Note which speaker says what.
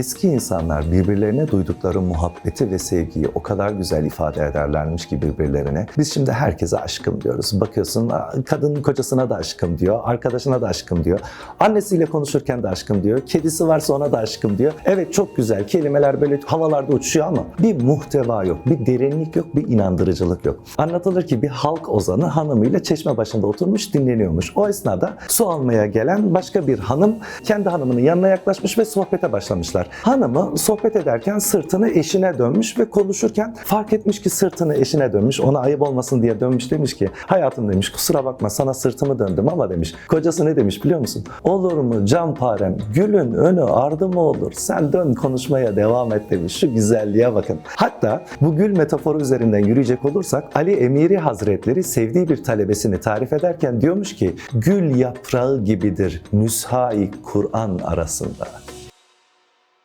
Speaker 1: Eski insanlar birbirlerine duydukları muhabbeti ve sevgiyi o kadar güzel ifade ederlermiş ki birbirlerine. Biz şimdi herkese aşkım diyoruz. Bakıyorsun kadın kocasına da aşkım diyor, arkadaşına da aşkım diyor. Annesiyle konuşurken de aşkım diyor, kedisi varsa ona da aşkım diyor. Evet çok güzel kelimeler böyle havalarda uçuşuyor ama bir muhteva yok, bir derinlik yok, bir inandırıcılık yok. Anlatılır ki bir halk ozanı hanımıyla çeşme başında oturmuş dinleniyormuş. O esnada su almaya gelen başka bir hanım kendi hanımının yanına yaklaşmış ve sohbete başlamışlar. Hanımı sohbet ederken sırtını eşine dönmüş ve konuşurken fark etmiş ki sırtını eşine dönmüş. Ona ayıp olmasın diye dönmüş demiş ki hayatım demiş kusura bakma sana sırtımı döndüm ama demiş. Kocası ne demiş biliyor musun? Olur mu canparem gülün önü ardı mı olur? Sen dön konuşmaya devam et demiş. Şu güzelliğe bakın. Hatta bu gül metaforu üzerinden yürüyecek olursak Ali Emiri Hazretleri sevdiği bir talebesini tarif ederken diyormuş ki gül yaprağı gibidir nüshai Kur'an arasında.